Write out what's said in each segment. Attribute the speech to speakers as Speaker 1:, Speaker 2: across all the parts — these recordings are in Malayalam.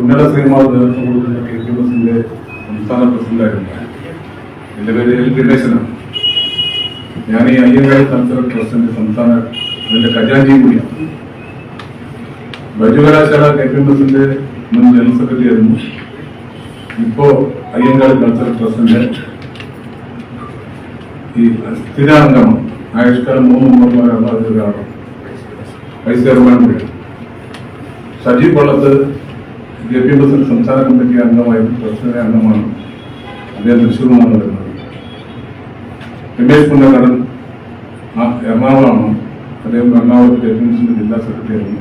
Speaker 1: ഉന്നത ശ്രീമാവ് നേതൃത്വം കൊടുക്കുന്ന കെ പി എസിന്റെ സംസ്ഥാന പ്രസിഡന്റായിരുന്നു എന്റെ പേര് എൽ ഗണേശനാണ്. ഞാൻ ഈ അയ്യങ്കാളി കൾച്ചറൽ ട്രസ്റ്റിന്റെ സംസ്ഥാന അതിന്റെ ഖജാൻജിയും കൂടിയാണ്. ബജുകലാശാല കെ പി എം എസിന്റെ മുൻ ജനറൽ സെക്രട്ടറി ആയിരുന്നു. ഇപ്പോ അയ്യങ്കാളി കൾച്ചറൽ ട്രസ്റ്റിന്റെ ഈ സ്ഥിരാംഗമാണ് ആയുഷ്കാലം മൂന്ന് മെമ്പർമാരാണ് അതിലൊരാളാണ് വൈസ് ചെയർമാൻ കൂടിയാണ്. സജീവ് പള്ളത്ത് കെ പി ബസിൽ സംസ്ഥാന കമ്മിറ്റി അംഗമായിരുന്നു പ്രസിഡന്റ് അംഗമാണ്. അദ്ദേഹം തൃശ്ശൂർ വരുന്നത്. രമേശ് പുന്നകടൻ ആ എറണാകുളമാണ്. അദ്ദേഹം എറണാകുളത്ത് കെ പി എം ജില്ലാ സെക്രട്ടറി ആയിരുന്നു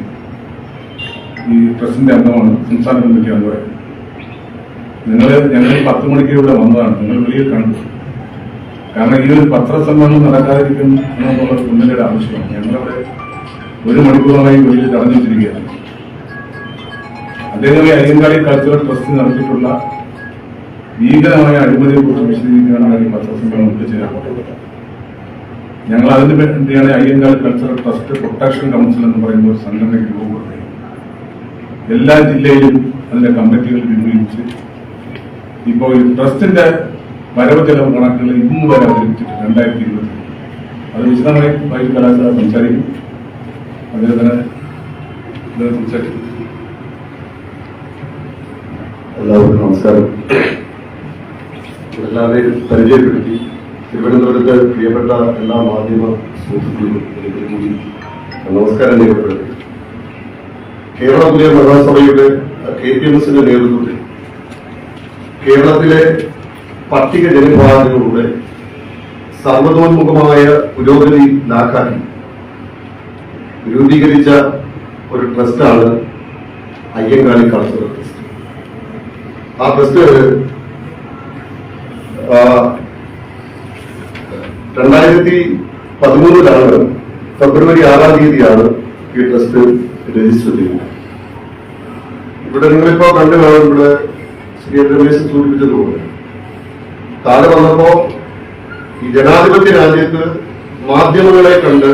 Speaker 1: ഈ പ്രസിഡന്റ് അംഗമാണ് സംസ്ഥാന കമ്മിറ്റി അംഗമായിരുന്നു നിങ്ങൾ ഞങ്ങൾ പത്ത് മണിക്ക് ഇവിടെ വന്നതാണ്. നിങ്ങൾ വെളിയിൽ കണ്ടു. കാരണം ഈ ഒരു പത്രസമ്മേളനം നടക്കാതിരിക്കും എന്നുള്ള മുന്നണിയുടെ ആവശ്യമാണ്. ഞങ്ങളവിടെ ഒരു മണിക്കൂറായി വെളിയിൽ തടഞ്ഞു വെച്ചിരിക്കുകയാണ് അദ്ദേഹം അയ്യങ്കാളി കൾച്ചറൽ ട്രസ്റ്റ് നടത്തിയിട്ടുള്ള ഭീകരമായ അഴിമതിയെ കുറിച്ച് വിശദീകരിക്കാനാണ് ഈ പത്രസമ്മേളനം വിളിച്ചത് ഞങ്ങൾ അതിന് വേണ്ടിയാണ് Ayyankali cultural trust protection council എന്ന് പറയുന്ന ഒരു സംഘടനയ്ക്ക് രൂപപ്പെടുത്തി എല്ലാ ജില്ലയിലും അതിന്റെ കമ്മിറ്റികൾ രൂപീകരിച്ച് ഇപ്പോൾ ഈ ട്രസ്റ്റിന്റെ വരവ് ചെലവ് കണക്കുകൾ ഇന്ന് വരെ അവതരിപ്പിച്ചിട്ട് രണ്ടായിരത്തി ഇരുപത്തി അത് വിശദമായി വൈകിട്ട് കലാശാല സംസാരിക്കും. അദ്ദേഹത്തിന് അദ്ദേഹം സംസാരിക്കും.
Speaker 2: എല്ലാവർക്കും നമസ്കാരം. എല്ലാവരെയും പരിചയപ്പെടുത്തി തിരുവനന്തപുരത്ത് പ്രിയപ്പെട്ട എല്ലാ മാധ്യമ സുഹൃത്തുക്കളും കൂടി നമസ്കാരം രേഖപ്പെടുത്തി. കേരള പുതിയ മഹാസഭയുടെ കെ പി എം എസിന്റെ നേതൃത്വത്തിൽ കേരളത്തിലെ പട്ടിക ജനവിഭാഗങ്ങളുടെ സർവതോന്മുഖമായ പുരോഗതി നാക്കാക്കി രൂപീകരിച്ച ഒരു ട്രസ്റ്റാണ് അയ്യങ്കാളി ട്രസ്റ്റ് ആ ടെസ്റ്റ് രണ്ടായിരത്തി പതിമൂന്നിലാണ് ഫെബ്രുവരി ആറാം തീയതിയാണ് ഈ ട്രസ്റ്റ് രജിസ്റ്റർ ചെയ്യുന്നത് ഇവിടെ നിങ്ങളിപ്പോ കണ്ടു കാണും ഇവിടെ ശ്രീ രമേശ് സൂചിപ്പിച്ചതുപോലെ താഴെ വന്നപ്പോ ഈ ജനാധിപത്യ രാജ്യത്ത് മാധ്യമങ്ങളെ കണ്ട്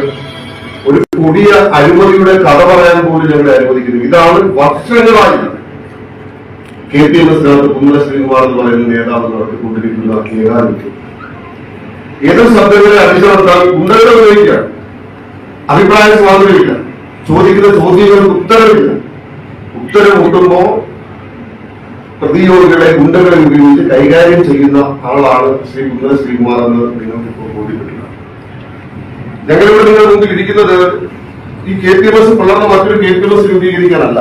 Speaker 2: ഒരു കൊടിയ അഴിമതിയുടെ കഥ പറയാൻ പോലും ഞങ്ങളെ അനുവദിക്കുന്നു. ഇതാണ് വർഷങ്ങളായി കെ പി എം എസിനകത്ത് കുമ്മല ശ്രീകുമാർ എന്ന് പറയുന്ന നേതാവ് നടത്തിക്കൊണ്ടിരിക്കുന്ന ഏകാധിപത്യം ഏതൊരു ശബ്ദങ്ങളെ അടിച്ചമർത്താൻ ഗുണ്ടകളെ അഭിപ്രായ സ്വാതന്ത്ര്യമില്ല. ചോദിക്കുന്ന ചോദ്യങ്ങൾക്ക് ഉത്തരവില്ല ഉത്തരം കൂട്ടുമ്പോ പ്രതിയോഗികളെ ഗുണ്ടകളെ ഉപയോഗിച്ച് കൈകാര്യം ചെയ്യുന്ന ആളാണ് ശ്രീ കുന്നല ശ്രീകുമാർ എന്ന് നിങ്ങൾക്ക് ഇപ്പോൾ ബോധ്യപ്പെട്ടില്ല ഞങ്ങളിവിടെ നിങ്ങളുടെ മുമ്പിൽ ഇരിക്കുന്നത് ഈ കെ പി എം എസ് പിളർന്ന മറ്റൊരു കെ പി എം എസ് രൂപീകരിക്കാനല്ല.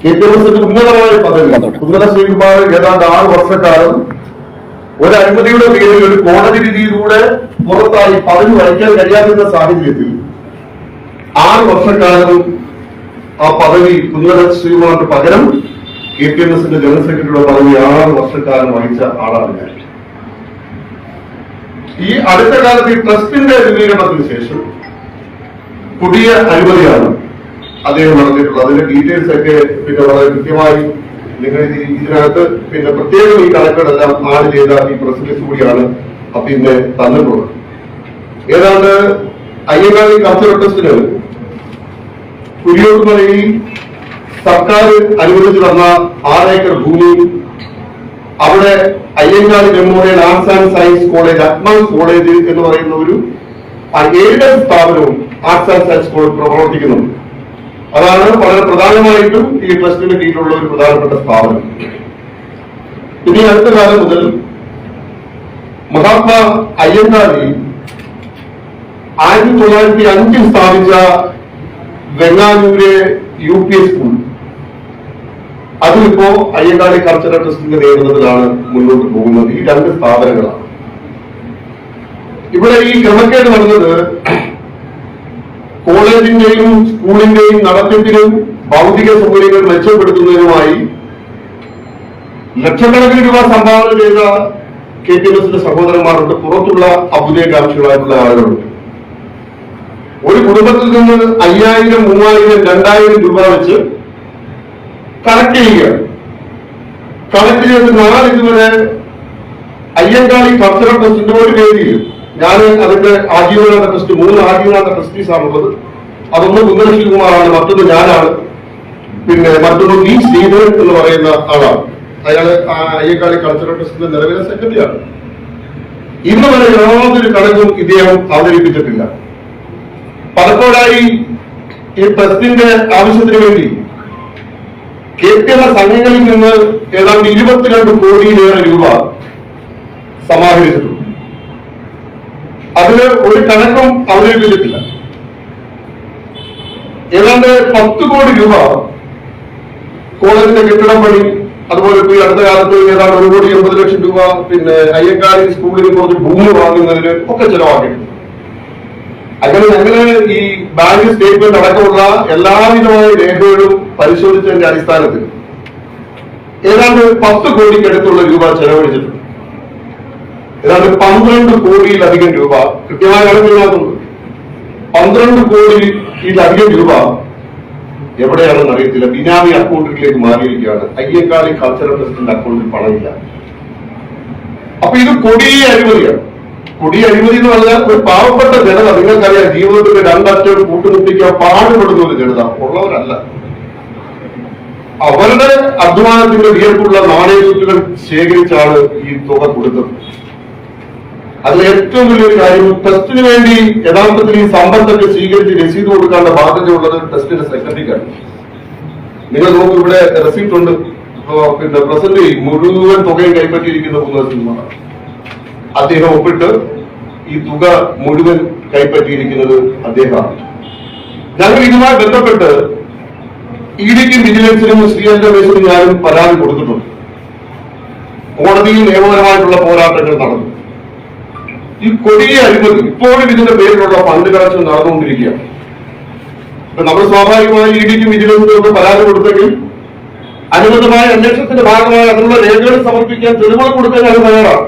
Speaker 2: എസിന്റെ ഉന്നതമായ പദവി. കുന്നല ശ്രീകുമാർ ഏതാണ്ട് ആറ് വർഷക്കാലം ഒരു അനുമതിയുടെ പേരിൽ ഒരു കോടതി വിധിയിലൂടെ പുറത്തായി പദവി വഹിക്കാൻ കഴിയാത്ത സാഹചര്യത്തിൽ ആറ് വർഷക്കാലം ആ പദവി കുന്നല ശ്രീകുമാറിന് പകരം കെ പി എം എസിന്റെ ജനറൽ സെക്രട്ടറിയുടെ പദവി ആറ് വർഷക്കാലം വഹിച്ച ആളാണ് ഞാൻ. ഈ അടുത്ത കാലത്ത് ഈ ട്രസ്റ്റിന്റെ രൂപീകരണത്തിന് ശേഷം പുതിയ അഴിമതിയാണ് അദ്ദേഹം നടത്തിയിട്ടുള്ളത് അതിന്റെ ഡീറ്റെയിൽസ് ഒക്കെ പിന്നെ വളരെ കൃത്യമായി നിങ്ങൾ ഇത് ഇതിനകത്ത് പിന്നെ പ്രത്യേകം ഈ കണക്കുകളെല്ലാം ആഡ് ചെയ്ത ഈ പ്രസിഡൻസ് കൂടിയാണ് അപ്പൊ ഇന്ന് തന്നിട്ടുള്ളത്. ഏതാണ്ട് അയ്യങ്കാളി കൾച്ചറൽ ട്രസ്റ്റിന് കുരിയോട്ടുമലയിൽ സർക്കാർ അനുവദിച്ചു തന്ന ആറേക്കർ ഭൂമി അവിടെ Ayyankali memorial arts and science college advance college എന്ന് പറയുന്ന ഒരു എയ്ഡഡ് സ്ഥാപനവും ആർട്സ് ആൻഡ് സയൻസ് കോളേജ് പ്രവർത്തിക്കുന്നുണ്ട്. അതാണ് വളരെ പ്രധാനമായിട്ടും ഈ ട്രസ്റ്റിന് കീഴിലുള്ള ഒരു പ്രധാനപ്പെട്ട സ്ഥാപനം. ഇനി അടുത്ത കാലം മുതൽ മഹാത്മാ അയ്യങ്കാളി ആയിരത്തി തൊള്ളായിരത്തി അഞ്ചിൽ സ്ഥാപിച്ച വെങ്ങാനൂരെ യു പി എസ് സ്കൂൾ. അതിലിപ്പോ അയ്യങ്കാളി കൾച്ചറൽ ട്രസ്റ്റിന്റെ നേതൃത്വത്തിലാണ് മുന്നോട്ട് പോകുന്നത്. ഈ രണ്ട് സ്ഥാപനങ്ങളാണ്. ഇവിടെ ഈ ക്രമക്കേട് നടന്നത് കോളേജിന്റെയും സ്കൂളിന്റെയും നടത്തിപ്പിനും ഭൗതിക സൗകര്യങ്ങൾ മെച്ചപ്പെടുത്തുന്നതിനുമായി ലക്ഷക്കണക്കിന് രൂപ സംഭാവന ചെയ്ത കെ എം എസിന്റെ സഹോദരന്മാരുണ്ട്. പുറത്തുള്ള അഭുദയകാംക്ഷികളായിട്ടുള്ള ആളുകളുണ്ട്. ഒരു കുടുംബത്തിൽ നിന്ന് അയ്യായിരം മൂവായിരം രണ്ടായിരം രൂപ വെച്ച് കളക്ട് ചെയ്യുക. കളക്ട് ചെയ്ത് നാളിതുവരെ അയ്യങ്കാളി കൾച്ചറൽ ട്രസ്റ്റിന്റെ ഒരു വേദിയിൽ ഞാൻ അതിന്റെ ആജീവനാഥ ട്രസ്റ്റ് മൂന്ന് ആജീവനാഥ ട്രസ്റ്റീസ് ആണുള്ളത് അതൊന്ന് കുന്നലശ്രീകുമാറാണ് മറ്റൊന്ന് ഞാനാണ്. പിന്നെ മറ്റൊന്ന് വി ശ്രീധരൻ എന്ന് പറയുന്ന ആളാണ്. അയാൾ അയ്യക്കാളി കൾച്ചറൽ ട്രസ്റ്റിന്റെ നിലവിലെ സെക്രട്ടറിയാണ് ഇന്ന് വരെ യാതൊരു കണക്കും ഇദ്ദേഹം അവതരിപ്പിച്ചിട്ടില്ല. പലപ്പോഴായി ഈ ട്രസ്റ്റിന്റെ ആവശ്യത്തിന് വേണ്ടി കേരള സംഘങ്ങളിൽ നിന്ന് ഏതാണ്ട് ഇരുപത്തിരണ്ട് കോടിയിലേറെ രൂപ സമാഹരിച്ചിട്ടുണ്ട്. അതിന് ഒരു കണക്കും അവതരിപ്പിച്ചിട്ടില്ല ഏതാണ്ട് പത്ത് കോടി രൂപ കോളേജിന്റെ കെട്ടിടം പണി അതുപോലെ ഈ അടുത്ത കാലത്ത് ഏതാണ്ട് ഒരു കോടി എൺപത് ലക്ഷം രൂപ പിന്നെ അയ്യക്കാരി സ്കൂളിൽ കുറച്ച് ഭൂമി വാങ്ങുന്നതിന് ഒക്കെ ചെലവാക്കിയിട്ടുണ്ട്. അങ്ങനെ ഞങ്ങൾ ഈ ബാങ്ക് സ്റ്റേറ്റ്മെന്റ് അടക്കമുള്ള എല്ലാവിധമായ രേഖകളും പരിശോധിച്ചതിന്റെ അടിസ്ഥാനത്തിൽ ഏതാണ്ട് പത്ത് കോടിക്കടുത്തുള്ള രൂപ ചെലവഴിച്ചിട്ടുണ്ട്. ഏതാണ്ട് പന്ത്രണ്ട് കോടിയിലധികം രൂപ കൃത്യമായ കണക്കിലാക്കുന്നു പന്ത്രണ്ട് കോടിയിലധികം രൂപ എവിടെയാണെന്ന് അറിയത്തില്ല. ബിനാമി അക്കൗണ്ടിലേക്ക് മാറിയിരിക്കുകയാണ്. അയ്യക്കാളി കൾച്ചറൽ ട്രസ്റ്റിന്റെ അക്കൗണ്ടിൽ പണമില്ല. അപ്പൊ ഇത് കൊടിയ അഴിമതിയാണ്. കൊടിയ അഴിമതി എന്ന് പറഞ്ഞാൽ ഒരു പാവപ്പെട്ട ജനത നിങ്ങൾക്കറിയാം ജീവിതത്തിന്റെ രണ്ടറ്റം കൂട്ടുമുട്ടിക്കാൻ പാടുപെടുന്ന ഒരു ജനത. ഉള്ളവരല്ല. അവരുടെ അധ്വാനത്തിന്റെ വിയർപ്പുള്ള നാണയത്തുകൾ ശേഖരിച്ചാണ് ഈ തുക കൊടുത്തത്. അതിൽ ഏറ്റവും വലിയൊരു കാര്യം ടെസ്റ്റിന് വേണ്ടി യഥാർത്ഥത്തിൽ ഈ സമ്പത്തൊക്കെ സ്വീകരിച്ച് രസീത് കൊടുക്കാനുള്ള ബാധ്യതയുള്ളത് ടെസ്റ്റിന്റെ സെക്രട്ടറിക്കാണ് നിങ്ങൾ നോക്കൂ ഇവിടെ റെസീപ്റ്റ് ഉണ്ട്. പിന്നെ പ്രസന്റ് മുഴുവൻ തുകയും കൈപ്പറ്റിയിരിക്കുന്ന കുന്നസിംഹമാണ് അദ്ദേഹം ഒപ്പിട്ട് ഈ തുക മുഴുവൻ കൈപ്പറ്റിയിരിക്കുന്നത് അദ്ദേഹമാണ്. ഞങ്ങൾ ഇതുമായി ബന്ധപ്പെട്ട് ഇഡിക്കും വിജിലൻസിനും ശ്രീകണ്ഠ രമേശിനും ഞാനും പരാതി കൊടുത്തിട്ടുണ്ട്. കോടതിയിൽ നിയമപരമായിട്ടുള്ള പോരാട്ടങ്ങൾ നടന്നു. ഈ കൊടിയ അഴിമതി. ഇപ്പോഴും ഇതിന്റെ പേരിലുള്ള ഫണ്ട് കളക്ഷൻ നടന്നുകൊണ്ടിരിക്കുകയാണ്. ഇപ്പൊ നമ്മൾ സ്വാഭാവികമായി ഇഡിക്കും വിജിലൻസിനും ഒക്കെ പരാതി കൊടുത്തെങ്കിൽ അനുബന്ധമായ അന്വേഷണത്തിന്റെ ഭാഗമായി അതിനുള്ള രേഖകൾ സമർപ്പിക്കാൻ തെളിവുകൾ കൊടുക്കാൻ അത് തയ്യാറാണ്.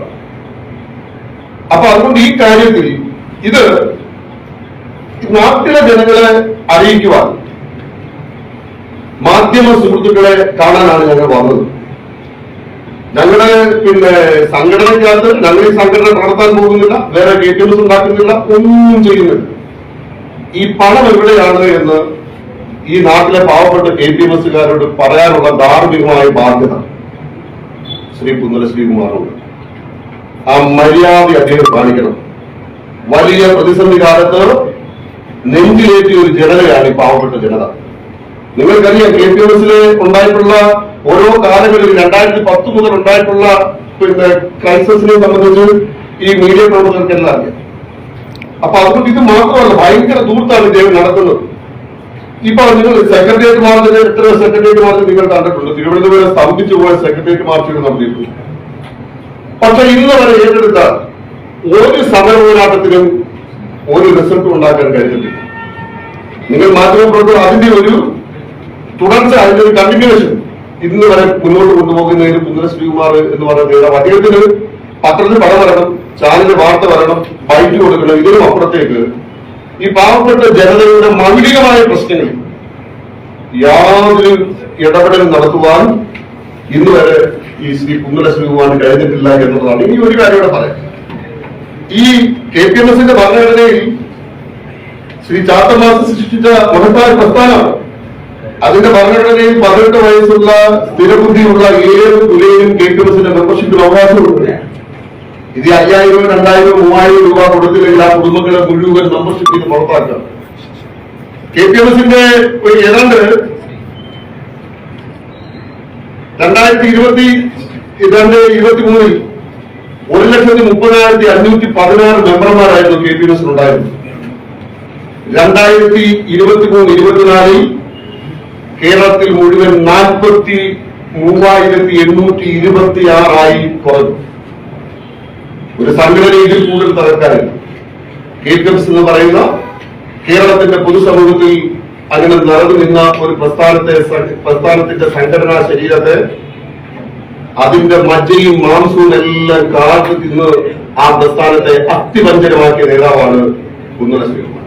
Speaker 2: അപ്പൊ അതുകൊണ്ട് ഈ കാര്യത്തിൽ ഇത് നാട്ടിലെ ജനങ്ങളെ അറിയിക്കുവാൻ മാധ്യമ സുഹൃത്തുക്കളെ കാണാനാണ് ഞങ്ങൾ വന്നത്. ഞങ്ങളുടെ പിന്നെ സംഘടനയ്ക്കകത്ത് ഞങ്ങൾ ഈ സംഘടന നടത്താൻ പോകുന്നില്ല വേറെ ടി എംസ് ഉണ്ടാക്കുന്നില്ല ഒന്നും ചെയ്യുന്നില്ല. ഈ പണം എവിടെയാണ് എന്ന് ഈ നാട്ടിലെ പാവപ്പെട്ട കെ പി എം എസുകാരോട് പറയാനുള്ള ധാർമ്മികമായ ബാധ്യത ശ്രീ കുന്നല ശ്രീകുമാറുണ്ട് ആ മര്യാദ അദ്ദേഹം കാണിക്കണം. വലിയ പ്രതിസന്ധി കാലത്ത് നെഞ്ചിലേറ്റിയ ഒരു ജനതയാണ് ഈ പാവപ്പെട്ട ജനത. നിങ്ങൾക്കറിയാം കെ പി എസിൽ ഉണ്ടായിട്ടുള്ള ഓരോ കാലങ്ങളിൽ രണ്ടായിരത്തി പത്ത് മുതൽ ഉണ്ടായിട്ടുള്ള പിന്നെ ക്രൈസിസിനെ സംബന്ധിച്ച് ഈ മീഡിയ പ്രവർത്തകർക്കെല്ലാം അറിയാം. അപ്പൊ അതുകൊണ്ട് ഇത് മാത്രമല്ല ഭയങ്കര ദൂർത്താണ് ഇദ്ദേഹം നടത്തുന്നത്. ഇപ്പൊ നിങ്ങൾ സെക്രട്ടേറിയറ്റ് മാർച്ചിന് എത്ര സെക്രട്ടേറിയറ്റ് മാർച്ച് നിങ്ങൾ കണ്ടിട്ടുണ്ട്. തിരുവനന്തപുരം സ്തംഭിച്ചു പോയ സെക്രട്ടേറിയറ്റ് മാർച്ചുകൾ നടത്തിയിട്ടുണ്ട് പക്ഷെ ഇന്ന് വരെ ഏറ്റെടുത്ത ഒരു സമരപോരാട്ടത്തിലും ഒരു റിസൾട്ടും ഉണ്ടാക്കാൻ കഴിഞ്ഞിട്ടില്ല. നിങ്ങൾ മാധ്യമപ്രവർത്തകർ അതിന്റെ ഒരു തുടർച്ച അതിന്റെ ഒരു കണ്ടിന്യൂവേഷൻ ഇന്ന് വരെ മുന്നോട്ട് കൊണ്ടുപോകുന്നതിന് കുന്നര ശ്രീകുമാർ എന്ന് പറയുന്ന നേതാവ് അദ്ദേഹത്തിന് പത്രത്തിൽ പടം വരണം ചാനലിന് വാർത്ത വരണം ബൈറ്റ് കൊടുക്കണം ഇതിനും അപ്പുറത്തേക്ക് ഈ പാവപ്പെട്ട ജനതയുടെ മൗലികമായ പ്രശ്നങ്ങളിൽ യാതൊരു ഇടപെടലും നടത്തുവാൻ ഇന്ന് വരെ ഈ ശ്രീ കുന്നല ശ്രീകുമാറിന് കഴിഞ്ഞിട്ടില്ല എന്നുള്ളതാണ്. ഇനി ഒരു കാര്യം കൂടെ പറയാം. ഈ കെ പി എം എസിന്റെ ഭരണഘടനയിൽ ശ്രീ ചാത്തമാസം സൃഷ്ടിച്ച മഹത്തായ പ്രസ്ഥാനമാണ്. അതിന്റെ ഭരണഘടനയിൽ പതിനെട്ട് വയസ്സുള്ള സ്ഥിരബുദ്ധിയുള്ള ഏത് തുലയിലും കെ പി എം എസിന്റെ മെമ്പർഷിപ്പിന് അവകാശമുണ്ട്. ഇത് അയ്യായിരം രണ്ടായിരം മൂവായിരം രൂപ കൊടുത്തില്ലെങ്കിൽ ആ കുടുംബങ്ങളെ മുഴുവൻ മെമ്പർഷിപ്പിൽ പുറത്താക്കാം കെ പി എസിന്റെ ഒരു ഏതാണ്ട് രണ്ടായിരത്തി ഇരുപത്തി രണ്ട് ഇരുപത്തി മൂന്നിൽ ഒരു ലക്ഷത്തി മുപ്പതിനായിരത്തി അഞ്ഞൂറ്റി പതിനാറ് മെമ്പർമാരായിരുന്നു കെ പി എസ് ഉണ്ടായിരുന്നത് രണ്ടായിരത്തി ഇരുപത്തി മൂന്ന് ഇരുപത്തിനാലിൽ കേരളത്തിൽ മുഴുവൻ നാൽപ്പത്തി മൂവായിരത്തി എണ്ണൂറ്റി ഇരുപത്തി ആറായി കുറഞ്ഞു. ഒരു സംഘടന ഇതിൽ കൂടുതൽ തകർക്കാനില്ല കെ എന്ന് പറയുന്ന കേരളത്തിന്റെ പൊതുസമൂഹത്തിൽ അങ്ങനെ നിറഞ്ഞു നിന്ന ഒരു പ്രസ്ഥാനത്തെ പ്രസ്ഥാനത്തിന്റെ സംഘടനാ ശരീരത്തെ അതിന്റെ മജ്ജയും മാംസവും എല്ലാം കാത്തു തിന്ന് ആ പ്രസ്ഥാനത്തെ അസ്ഥിവഞ്ചനമാക്കിയ നേതാവാണ് കുന്നല ശ്രീകുമാർ.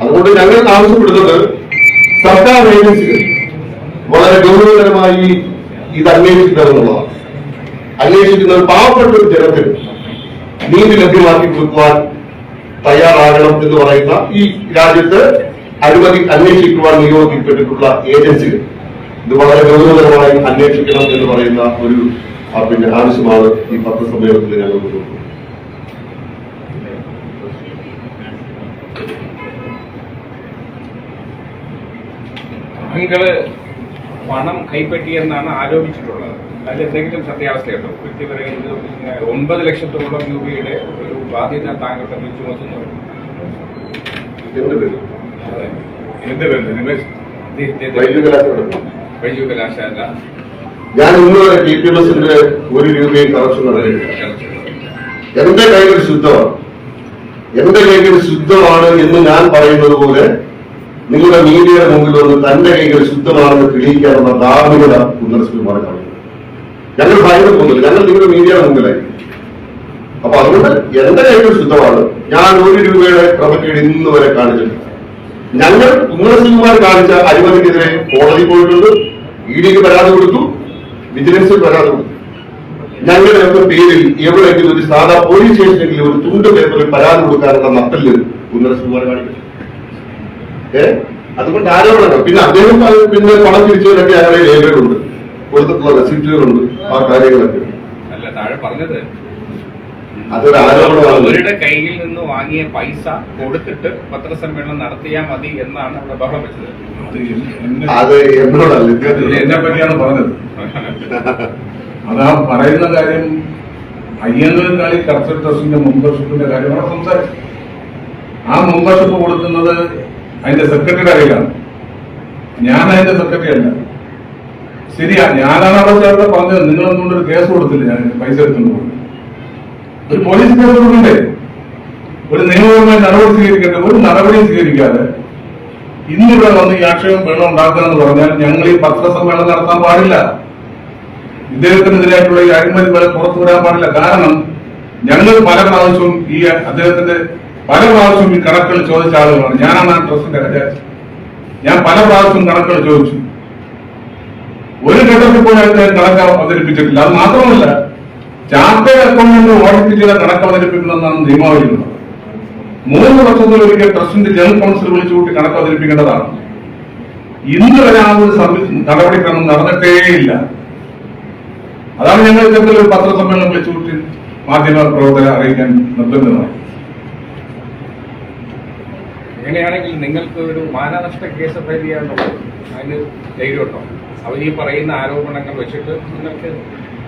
Speaker 2: അതുകൊണ്ട് ഞങ്ങൾ ആവശ്യപ്പെടുന്നത് സർക്കാർ ഏജൻസികൾ വളരെ ഗൗരവകരമായി ഇത് അന്വേഷിക്കണമെന്നുള്ളതാണ് അന്വേഷിക്കുന്ന ഒരു പാവപ്പെട്ട ഒരു ജനത്തിന് നീതി ലഭ്യമാക്കി കൊടുക്കുവാൻ തയ്യാറാകണം എന്ന് പറയുന്ന ഈ രാജ്യത്ത് അനുമതി അന്വേഷിക്കുവാൻ നിയോഗിക്കപ്പെട്ടിട്ടുള്ള ഏജൻസികൾ ഇത് വളരെ ഗൗരവകരമായി അന്വേഷിക്കണം എന്ന് പറയുന്ന ഒരു പിന്നെ ആവശ്യമാണ് ഈ പത്രസമ്മേളനത്തിൽ ഞങ്ങൾ മുന്നോട്ട്
Speaker 3: താങ്കൾ പണം കൈപ്പറ്റിയെന്നാണ് ആരോപിച്ചിട്ടുള്ളത്. അതിൽ എന്തെങ്കിലും സത്യാവസ്ഥയുണ്ടോ? പറയുന്നത് ഒൻപത് ലക്ഷത്തോളം രൂപയുടെ ഒരു ബാധ്യത താങ്കളുടെ
Speaker 1: വിളിച്ചു
Speaker 3: വന്നു
Speaker 2: വൈദ്യുതി കലാശാല ഞാൻ ഇന്ന് വരെ ടി പി ബസിന്റെ ഒരു രൂപയും കളക്ഷൻ നടന്നിട്ടില്ല എന്റെ കൈകൾ ശുദ്ധമാണ്. എന്റെ കൈകൾ ശുദ്ധമാണ് എന്ന് ഞാൻ പറയുന്നത് പോലെ നിങ്ങളുടെ മീഡിയയുടെ മുമ്പിൽ വന്ന് തന്റെ കൈകൾ ശുദ്ധമാണെന്ന് തെളിയിക്കാനുള്ള ധാർമ്മികത കുന്നരശ്രീമാരെ കാണുന്നു ഞങ്ങൾ ഭയങ്കര പോകുന്നില്ല. ഞങ്ങൾ നിങ്ങളുടെ മീഡിയയുടെ മുമ്പിലായി. അപ്പൊ അതുകൊണ്ട് എന്റെ കൈകൾ ശുദ്ധമാണ്. ഞാൻ ഒരു രൂപയുടെ ക്രമക്കേട് ഇന്ന് വരെ കാണിച്ചിട്ടില്ല. ഞങ്ങൾ കുന്നരസിംഹമാർ കാണിച്ച അഴിമതിക്കെതിരെ കോടതി പോയിട്ടുണ്ട്. ഇ ഡിക്ക് പരാതി കൊടുത്തു. വിജിലൻസിൽ പരാതി കൊടുത്തു. ഞങ്ങളുടെ പേരിൽ എവിടെയെങ്കിലും ഒരു സാധാ പോലീസ് സ്റ്റേഷനെങ്കിലും ഒരു തുണ്ട് പേപ്പറിൽ പരാതി കൊടുക്കാനുള്ള നട്ടൽ കുന്നരശ്രീമാർ കാണിക്കും അതുകൊണ്ട് ആരോപണങ്ങൾ. പിന്നെ അദ്ദേഹം പിന്നെ പണം തിരിച്ചവരൊക്കെ അയാളെ രേഖകളുണ്ട് കൊടുത്തിട്ടുള്ള റെസിപ്റ്റുകളുണ്ട് ആ കാര്യങ്ങളൊക്കെ.
Speaker 3: അല്ല താഴെ പറഞ്ഞത്
Speaker 2: അതൊരു ആരോപണമാണ്.
Speaker 3: അവരുടെ കയ്യിൽ നിന്ന് വാങ്ങിയ പൈസ കൊടുത്തിട്ട് പത്രസമ്മേളനം നടത്തിയാൽ മതി എന്നാണ് അവിടെ ബഹളം വെച്ചത്.
Speaker 1: അത് എന്നെ
Speaker 2: അത് എന്നോടല്ല
Speaker 1: എന്നെ പറ്റിയാണ് പറഞ്ഞത്. അതാ പറയുന്ന കാര്യം അയ്യങ്കാളി കൾച്ചർ ട്രസ്റ്റിന്റെ മെമ്പർഷിപ്പിന്റെ കാര്യമാണ് സംസാരിച്ചത്. ആ മെമ്പർഷിപ്പ് കൊടുക്കുന്നത് അതിന്റെ സെക്രട്ടറിയുടെ കയ്യിലാണ് ഞാൻ അതിന്റെ സെക്രട്ടറി അല്ല. ശരിയാ ഞാനാണ് അവിടെ ചേർത്ത് പറഞ്ഞത്. നിങ്ങളൊന്നും ഒരു കേസ് കൊടുത്തില്ല. ഞാൻ പൈസ എടുത്തുകൊണ്ട് ഒരു പോലീസ് കേസ് കൊടുക്കണ്ടേ ഒരു നിയമപരമായ നടപടി സ്വീകരിക്കട്ടെ. ഒരു നടപടിയും സ്വീകരിക്കാതെ ഇന്നിവിടെ വന്ന് ഈ ആക്ഷേപം വെള്ളം ഉണ്ടാക്കുക എന്ന് പറഞ്ഞാൽ ഞങ്ങൾ ഈ പത്രസമ്മേളനം നടത്താൻ പാടില്ല. ഇദ്ദേഹത്തിനെതിരായിട്ടുള്ള ഈ അഴിമതി പോലെ പുറത്തു വരാൻ പാടില്ല. കാരണം ഞങ്ങൾ പല പ്രാവശ്യവും ഈ അദ്ദേഹത്തിന്റെ പല പ്രാവശ്യം ഈ കണക്കുകൾ ചോദിച്ച ആളുകളാണ്. ഞാനാണ് ആ ട്രസ്റ്റിന്റെ രാജാവ് ഞാൻ പല പ്രാവശ്യം കണക്കുകൾ ചോദിച്ചു. ഒരു ഘട്ടത്തിൽ പോലും അദ്ദേഹം കണക്ക് അവതരിപ്പിച്ചിട്ടില്ല. അത് മാത്രമല്ല ചാർട്ടേഡ് അക്കൗണ്ടന്റ് ഓഡിറ്റ് ചെയ്ത കണക്ക് അവതരിപ്പിക്കണമെന്നാണ് നിയമാവലിയുള്ളത് മൂന്ന് വർഷത്തിൽ ഒരിക്കൽ ട്രസ്റ്റിന്റെ ജനറൽ കൗൺസിൽ വിളിച്ചു കൂട്ടി കണക്ക് അവതരിപ്പിക്കേണ്ടതാണ്. ഇന്ന് വരെ ആ നടപടിക്രമം നടന്നിട്ടേയില്ല. അതാണ് ഞങ്ങൾ ഇത്തരത്തിൽ ഒരു പത്രസമ്മേളനം വിളിച്ചു കൂട്ടി മാധ്യമ പ്രവർത്തകരെ അറിയിക്കാൻ നിർബന്ധമായി
Speaker 3: അങ്ങനെയാണെങ്കിൽ നിങ്ങൾക്ക് ഒരു മാനനഷ്ട കേസ് ഫയൽ ചെയ്യാനുള്ളത് അതിന് ധൈര്യമുണ്ടോ? അവർ ഈ പറയുന്ന ആരോപണങ്ങൾ വെച്ചിട്ട് നിങ്ങൾക്ക്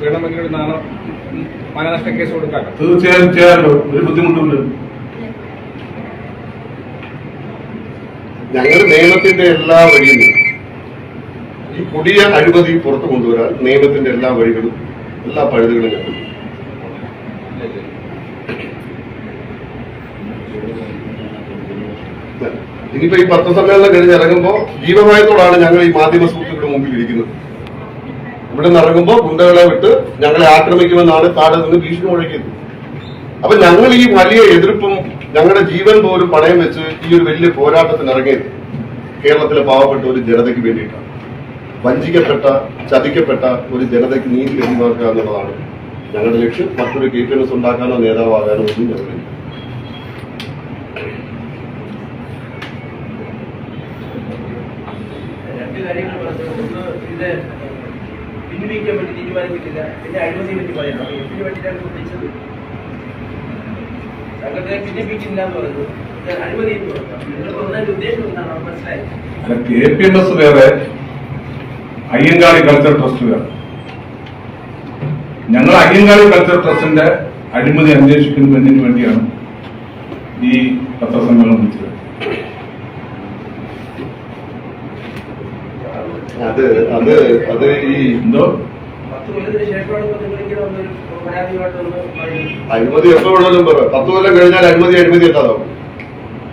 Speaker 3: വേണമെങ്കിൽ ഒരു മാനനഷ്ട കേസ് കൊടുക്കാം
Speaker 1: തീർച്ചയായും ചെയ്യാമല്ലോ ഒരു ബുദ്ധിമുട്ടുണ്ട്
Speaker 2: ഞങ്ങൾ നിയമത്തിന്റെ എല്ലാ വഴിയും ഈ പുതിയ അഴിമതി പുറത്തു കൊണ്ടുവരാൻ നിയമത്തിന്റെ എല്ലാ വഴികളും എല്ലാ പഴുതുകളും ഞങ്ങൾ ഇനിയിപ്പോ ഈ പത്രസമ്മേളനം കഴിഞ്ഞ് ഇറങ്ങുമ്പോൾ ജീവഭയത്തോടാണ് ഞങ്ങൾ ഈ മാധ്യമ സുഹൃത്തുക്കളുടെ മുമ്പിൽ ഇരിക്കുന്നത്. ഇവിടെ നിന്ന് ഇറങ്ങുമ്പോൾ ഗുണ്ടകളെ വിട്ട് ഞങ്ങളെ ആക്രമിക്കുമെന്നാണ് താഴെ നിന്ന് ഭീഷണി മുഴക്കിയത് അപ്പൊ ഞങ്ങൾ ഈ വലിയ എതിർപ്പും ഞങ്ങളുടെ ജീവൻ പോലും പണയം വെച്ച് ഈ ഒരു വലിയ പോരാട്ടത്തിന് ഇറങ്ങിയത് കേരളത്തിലെ പാവപ്പെട്ട ഒരു ജനതയ്ക്ക് വേണ്ടിയിട്ടാണ്. വഞ്ചിക്കപ്പെട്ട ചതിക്കപ്പെട്ട ഒരു ജനതയ്ക്ക് നീതി ലഭ്യമാക്കുക എന്നുള്ളതാണ് ഞങ്ങളുടെ ലക്ഷ്യം. മറ്റൊരു കെ പി എസ് ഉണ്ടാക്കാനോ നേതാവാകാനോ ഒന്നും ഞങ്ങളില്ല
Speaker 4: രണ്ട് കാര്യങ്ങൾ പറഞ്ഞു ഒന്ന് ഇത് പിൻവലിക്കാൻ പറ്റി തീരുമാനിക്കുന്നില്ല പിന്നെ അഴിമതിയെ പറ്റി പറയണം അപ്പൊ എന്തിനു വേണ്ടിയിട്ടാണ് സംഘടനയെ ഭിന്നിപ്പിക്കില്ല എന്ന് പറഞ്ഞു.
Speaker 1: അയ്യങ്കാളി കൾച്ചർ ട്രസ്റ്റ് ഞങ്ങൾ അയ്യങ്കാളി കൾച്ചർ ട്രസ്റ്റിന്റെ അഴിമതി അന്വേഷിക്കുന്നതിന് വേണ്ടിയാണ് ഈ പത്രസമ്മേളനം വിളിച്ചത്.
Speaker 2: അത് അത് അത് ഈ
Speaker 1: എന്തോ?
Speaker 2: അഴിമതി എപ്പോ വേണമെങ്കിലും പറയാം പത്ത് കൊല്ലം കഴിഞ്ഞാൽ അഴിമതി അഴിമതി എത്താതാവും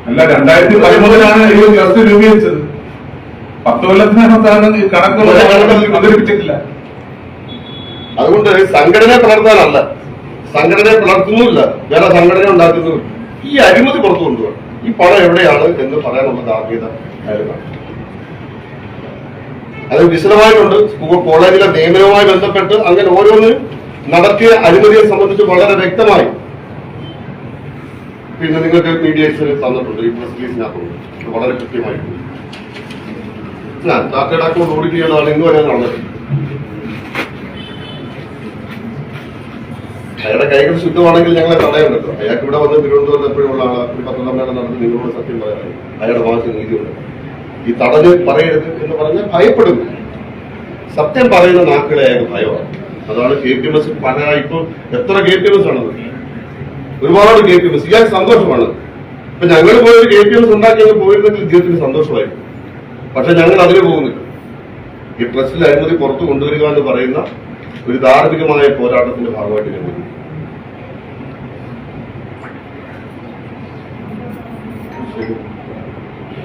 Speaker 1: അല്ല രണ്ടായിരത്തി പതിമൂന്നിലാണ് ഈ ട്രസ്റ്റ് രൂപീകരിച്ചത്. പത്ത് കൊല്ലത്തിനകത്താണ് കണക്കുകൾ അവതരിപ്പിച്ചിട്ടില്ല
Speaker 2: അതുകൊണ്ട് സംഘടനയെ പുലർത്താനല്ല സംഘടനയെ പുലർത്തുന്നുമില്ല വേറെ സംഘടന ഉണ്ടാക്കുന്നുമില്ല. ഈ അഴിമതി പുറത്തു കൊണ്ടുപോകണം. ഈ പണം എവിടെയാണ് എന്ന് പറയാനുള്ള ധാർമ്മികത അയാൾക്കാണ് അത് വിശദമായിട്ടുണ്ട്. സ്കൂൾ കോളേജിലെ നിയമനവുമായി ബന്ധപ്പെട്ട് അങ്ങനെ ഓരോന്ന് നടത്തിയ അഴിമതിയെ സംബന്ധിച്ച് വളരെ വ്യക്തമായി പിന്നെ നിങ്ങൾക്ക് മീഡിയസിൽ തന്നിട്ടുണ്ട് ഈ പ്രസ് റിലീസിനകത്തുണ്ട് വളരെ കൃത്യമായിട്ടുണ്ട് ചാർട്ടേഡ് അക്കൗണ്ട് ഓഡിറ്റ് ചെയ്യുന്നതാണ് ഇന്ന് വരെ നടന്നത് അയാളുടെ കൈകൾ ശുദ്ധമാണെങ്കിൽ ഞങ്ങളെ പറ്റും അയാൾക്ക് ഇവിടെ വന്ന് തിരുവനന്തപുരത്ത് എപ്പോഴുള്ള ആളാണ് ഒരു പത്രസമ്മേളനം നടത്തി നിങ്ങളോട് സത്യം പറയാനായി അയാളുടെ ഭാഗത്ത് നീതിയുണ്ട് ഈ തടഞ്ഞ് പറയരുത് എന്ന് പറഞ്ഞാൽ ഭയപ്പെടും. സത്യം പറയുന്ന നാക്കുകളെ അയാൾക്ക് ഭയമാണ്. അതാണ് കെ പി എം എസ് പല ഇപ്പൊ എത്ര കെ പി എം എസ് ആണത്? ഒരുപാട് കെ പി എം എസ് സന്തോഷമാണ്. ഇപ്പൊ ഞങ്ങൾ പോയൊരു കെ പി എം എസ് ഉണ്ടാക്കി അങ്ങ് പോയിരുന്നെങ്കിൽ ജീവിതത്തിന് സന്തോഷമായിരുന്നു. പക്ഷെ ഞങ്ങൾ അതിന് പോകുന്നില്ല. ഈ ട്രസ്റ്റിൽ അഴിമതി പുറത്തു കൊണ്ടുവരിക എന്ന് പറയുന്ന ഒരു ധാർമ്മികമായ പോരാട്ടത്തിന്റെ ഭാഗമായിട്ട് ഞങ്ങൾ പോകുന്നു.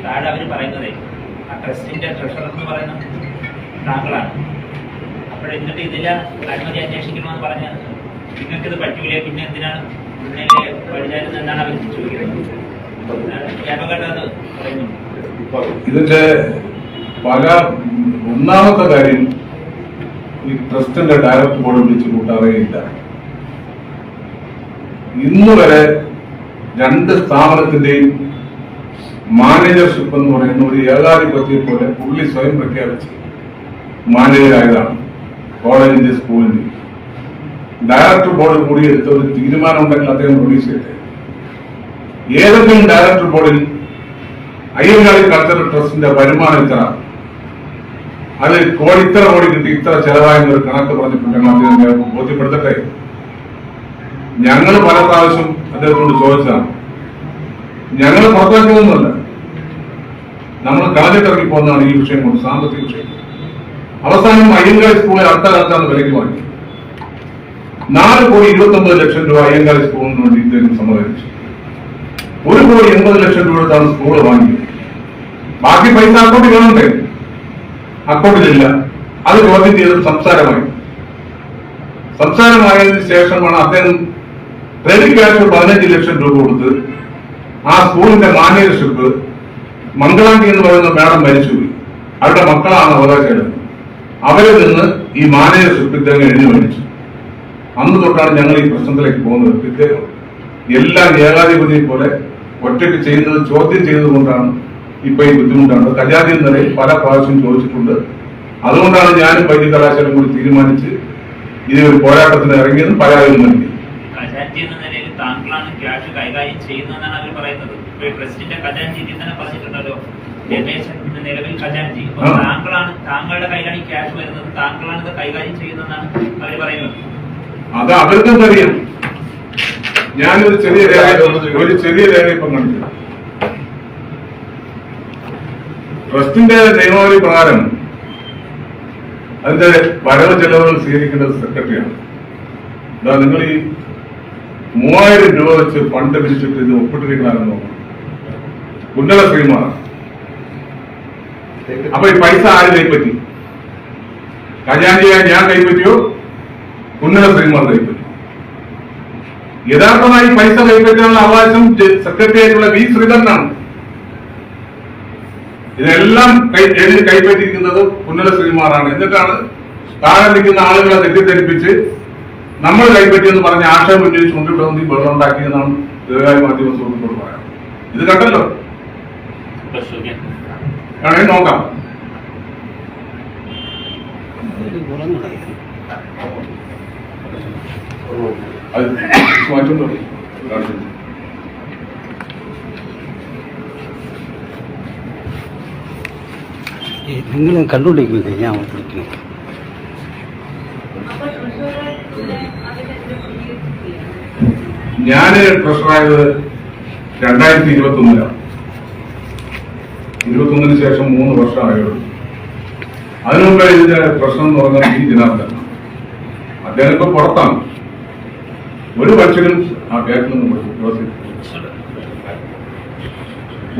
Speaker 5: താഴെ അവർ പറയുന്നത് ആ ട്രസ്റ്റിന്റെ ട്രഷറർ എന്ന് പറയുന്ന താങ്കളാണ്. അപ്പോൾ എന്നിട്ട് ഇതില അഴിമതി അന്വേഷിക്കണമെന്ന് പറഞ്ഞാൽ നിങ്ങൾക്കിത് പറ്റൂലേ പിന്നെ എന്തിനാണ് ഇതിനെ വഴിതാരുന്നത് എന്നാണ് അവർ ചോദിക്കുന്നത്.
Speaker 1: ഇതിന്റെ പല ഒന്നാമത്തെ കാര്യം ഈ ട്രസ്റ്റിന്റെ ഡയറക്ടർ ബോർഡ് വിളിച്ച് കൂട്ടാറേയില്ല ഇന്ന് വരെ രണ്ട് സ്ഥാപനത്തിന്റെയും മാനേജർഷിപ്പ് എന്ന് പറയുന്ന ഒരു ഏകാധിപത്യത്തെ പോലെ പുള്ളി സ്വയം പ്രഖ്യാപിച്ച്. മാനേജരായതാണ് കോളേജിന്റെ സ്കൂളിന്റെ ഡയറക്ടർ ബോർഡ് കൂടി എടുത്ത ഒരു തീരുമാനം ഉണ്ടെങ്കിൽ അദ്ദേഹം റിലീസ് ചെയ്തേ ഏതെങ്കിലും ഡയറക്ടർ ബോർഡിൽ അയ്യങ്കാളി കൾച്ചറൽ ട്രസ്റ്റിന്റെ വരുമാനം ഇത്ര. അത് കോടി ഇത്ര കോടി കിട്ടി ഇത്ര ചെലവായെന്ന് ഒരു കണക്ക് പറഞ്ഞിട്ടുണ്ടെങ്കിൽ അദ്ദേഹം ബോധ്യപ്പെടുത്തട്ടെ? ഞങ്ങൾ പല പ്രാവശ്യം അദ്ദേഹത്തോട് ചോദിച്ചതാണ്. ഞങ്ങൾ പുറത്താക്കുന്നതല്ല നമ്മൾ കളഞ്ഞിട്ടിറങ്ങി പോകുന്നതാണ് ഈ വിഷയം കൊണ്ട് സാമ്പത്തിക വിഷയം അവസാനം അയ്യങ്കാളി സ്കൂളെ അടുത്ത കാലത്താണ് വിലയ്ക്ക് വാങ്ങി. നാല് കോടി ഇരുപത്തി ഒമ്പത് ലക്ഷം രൂപ അയ്യങ്കാളി സ്കൂളിന് വേണ്ടി ഇദ്ദേഹം സമ്മതിച്ചു ഒരു കോടി എൺപത് ലക്ഷം രൂപ എടുത്താണ് സ്കൂൾ വാങ്ങിയത്. ബാക്കി പൈസ അക്കൗണ്ടിൽ കാണണ്ടേ? അക്കൗണ്ടിലില്ല. അത് ചോദ്യം ചെയ്തത് സംസാരമായി. സംസാരമായതിനു ശേഷമാണ് അദ്ദേഹം ക്രെഡിറ്റ് ക്യാഷ് പതിനഞ്ച് ലക്ഷം രൂപ കൊടുത്ത് ആ സ്കൂളിന്റെ മാനേജർഷിപ്പ് മംഗളാണ്ടി എന്ന് പറയുന്ന മേഡം മരിച്ചുപോയി. അവരുടെ മക്കളാണ് അവകാശം അവരിൽ നിന്ന് ഈ മാനേജർഷിപ്പ് ഇദ്ദേഹം എഴുതി മേടിച്ചു. അന്ന് തൊട്ടാണ് ഞങ്ങൾ ഈ പ്രശ്നത്തിലേക്ക് പോകുന്നത്. ഇദ്ദേഹം എല്ലാം ഏകാധിപതിയെ പോലെ ഒറ്റയ്ക്ക് ചെയ്യുന്നത് ചോദ്യം ചെയ്തതുകൊണ്ടാണ് ഇപ്പൊ ഈ ബുദ്ധിമുട്ടാണ്. കജാതി നിലയിൽ പല പ്രാവശ്യം ചോദിച്ചിട്ടുണ്ട്. അതുകൊണ്ടാണ് ഞാനും വൈദ്യുതി കലാശാലം കൂടി തീരുമാനിച്ച് ഇതിനൊരു പോരാട്ടത്തിന് ഇറങ്ങിയതും പരാതി നൽകി.
Speaker 5: താങ്കളാണ് ക്യാഷ് കൈകാര്യം ചെയ്യുന്നതെന്നാണ് അവർ പറയുന്നത്. പ്രസിഡന്റ് ഖജാൻജി ഇതിൽ തന്നെ പറഞ്ഞിട്ടുണ്ടല്ലോ. രമേശൻ ഇന്ന് നിലവിൽ ഖജാൻജി താങ്കളാണ് താങ്കളുടെ കയ്യിലാണ് ഈ ക്യാഷ് വരുന്നത്. താങ്കളാണ് ഇത് കൈകാര്യം ചെയ്യുന്നതെന്നാണ് അവർ പറയുന്നത്.
Speaker 1: അത് അവർക്കും അറിയാം. ഞാനൊരു ചെറിയ രേഖ ഒരു ചെറിയ രേഖ ഇപ്പം കണ്ടു ട്രസ്റ്റിന്റെ നിയമാവലി പ്രകാരം അതിന്റെ വരവ് ചെലവുകൾ സ്വീകരിക്കേണ്ടത് സെക്രട്ടറിയാണ്. നിങ്ങൾ ഈ മൂവായിരം രൂപ വെച്ച് ഫണ്ട് പിരിച്ചിട്ട് ഇത് ഒപ്പിട്ടിരിക്കണമെന്ന് ഉന്നത ശ്രീമാർ അപ്പൊ ഈ പൈസ ആര് കൈപ്പറ്റി? കല്യാണിയായി ഞാൻ കൈപ്പറ്റിയോ? ഉന്നത ശ്രീമാർ കൈപ്പറ്റി. യഥാർത്ഥമായി പൈസ കൈപ്പറ്റാനുള്ള അവകാശം സെക്രട്ടറി വി ശ്രീധരനാണ്. ഇതെല്ലാം കൈപ്പറ്റിയിരിക്കുന്നത് ഉന്നത ശ്രീമാറാണ് എന്നിട്ടാണ് താഴെ നിൽക്കുന്ന ആളുകളെ തെറ്റിദ്ധരിപ്പിച്ച് നമ്മൾ കൈപ്പറ്റിയെന്ന് പറഞ്ഞ ആശയം ഉന്നയിച്ച് കൊണ്ടിട്ട് ഈ വെള്ളം ഉണ്ടാക്കിയെന്നാണ് ദീർഘായ മാധ്യമ സുഹൃത്തുക്കളോട് പറയാം ഇത് കണ്ടല്ലോ? വേണമെങ്കിൽ നോക്കാം. മാറ്റുണ്ടോ
Speaker 6: നിങ്ങൾ കണ്ടുകൊണ്ടിരിക്കുന്നത് ഞാൻ വിളിക്കുന്നത്
Speaker 1: ഞാൻ ട്രഷറായത് രണ്ടായിരത്തി ഇരുപത്തി ഒന്നിലാണ് ഇരുപത്തി ഒന്നിന് ശേഷം മൂന്ന് വർഷമായുള്ളൂ. അതിനു അതിനുമുമ്പ് ഇതിന്റെ പ്രശ്നം എന്ന് പറഞ്ഞാൽ ഈ ജനാർദ്ദൻ അദ്ദേഹം ഇപ്പൊ പുറത്താണ്. ഒരു മനുഷ്യനും ആ നിന്ന്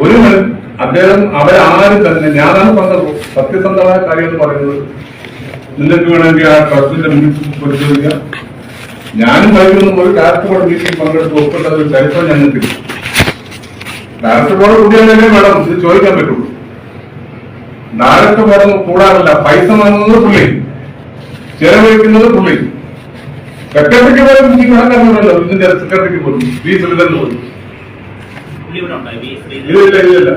Speaker 1: ഒരു അദ്ദേഹം അവരാരും തന്നെ ഞാനാണ് പറഞ്ഞത് സത്യസന്ധമായ കാര്യം എന്ന് പറയുന്നത് നിങ്ങൾക്ക് വേണമെങ്കിൽ ആ ട്രസ്റ്റിന്റെ മിനിറ്റ്സ് പരിശോധിക്കാം. ഞാനും വൈകുന്ന ഒരു ഡയറക്ടർ ബോർഡ് മീറ്റിംഗ് പങ്കെടുത്ത് ഒപ്പിട്ട ഒരു ചരിത്രം ഞങ്ങൾക്ക് ഡയറക്ടർ ബോർഡ് കൂടിയാലേ വേണം? ഇത് ചോദിക്കാൻ പറ്റുള്ളൂ. ഡയറക്ടർ ബോർഡ് കൂടാറില്ല. പൈസ വാങ്ങുന്നത് പുള്ളി. ചെലവഴിക്കുന്നത് പുള്ളി. സെക്രട്ടറിക്ക് പോലും ഈ കണക്കാണല്ലോ ഇതിന്റെ സെക്രട്ടറിക്ക് പോലും.
Speaker 5: ഇല്ല ഇല്ല ഉണ്ടോ വി ശ്രീധരൻ
Speaker 1: ഇതില്ല ഇതില്ല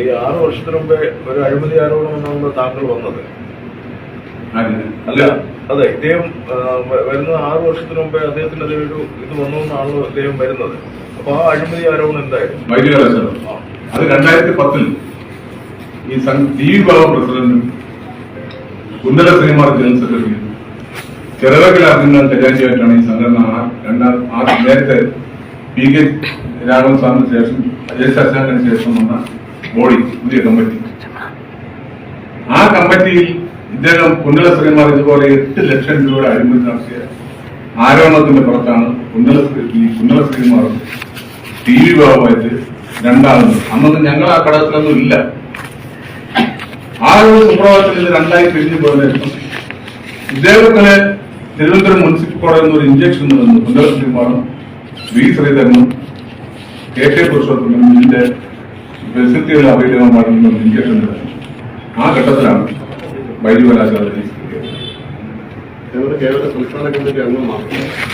Speaker 7: ഈ ആറ് വർഷത്തിന് മുമ്പേ ഒരു അഴിമതി ആരോപണം എന്നാണ് താങ്കൾ വന്നത്. അല്ല അതെ ഇദ്ദേഹം വരുന്നത് വരുന്ന ആറ് വർഷത്തിന് മുമ്പേ അദ്ദേഹത്തിനെതിരെ ഒരു ഇത് വന്നു എന്നാണല്ലോ ഇദ്ദേഹം വരുന്നത്. അപ്പൊ ആ അഴിമതി ആരോപണം എന്തായിരുന്നു?
Speaker 1: അത് രണ്ടായിരത്തി പത്തിൽ ഈ ടി വി ബാബ പ്രസിഡന്റും കുന്തല ശ്രീമാർ ജനറൽ സെക്രട്ടറിയും ചെറുവകൽ അർജുനൻ ഖജാൻജിയായിട്ടാണ് ഈ സംഘടന രണ്ടാം ആ നേരത്തെ പി കെ രാഘവൻ സാറിന് ശേഷം അജയ് ശശാങ്കന് ശേഷം വന്ന ബോഡി. പുതിയ കമ്മിറ്റി. ആ കമ്മിറ്റിയിൽ ഇദ്ദേഹം കുണ്ടല ശ്രീമാർ ഇതുപോലെ എട്ട് ലക്ഷം രൂപയുടെ അഴിമതി നടത്തിയ ആരോപണത്തിന്റെ പുറത്താണ് ശ്രീ ഈ കുണ്ടല ശ്രീമാറും ടി വി ബാബുമായിട്ട് രണ്ടാളും. അന്നൊന്നും ഞങ്ങൾ ആ ഘടകത്തിലൊന്നും ഇല്ല. ആ ഒരു സുപ്രഭാതത്തിൽ രണ്ടായി പിരിഞ്ഞു പോയതായിരുന്നു ഇദ്ദേഹത്തിന് തിരുവനന്തപുരം മുനിസിപ്പൽ കോടതിയിൽ നിന്ന് ഒരു ഇഞ്ചക്ഷൻ തന്നു കുണ്ടല ശ്രീമാറും വി ശ്രീധരനും കെ കെ പുരുഷോത്തമനും ഇതിന്റെ ഫെസിലിറ്റികൾ ഇഞ്ചക്ഷൻ തരുന്നു ആ ഘട്ടത്തിലാണ് വൈദ്യുതി കലാശാല രജിസ്റ്റർ
Speaker 2: ഞങ്ങളുടെ കേരള സംസ്ഥാന കമ്മിറ്റി അംഗമാണ്